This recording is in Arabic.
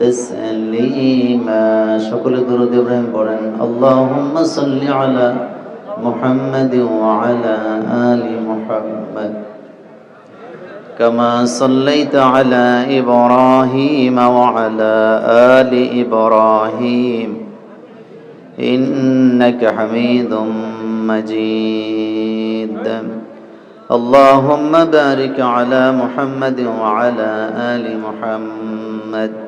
تسليما شكر درود إبراهيم قرن اللهم صل على محمد وعلى آل محمد كما صليت على إبراهيم وعلى آل إبراهيم إنك حميد مجيد اللهم بارك على محمد وعلى آل محمد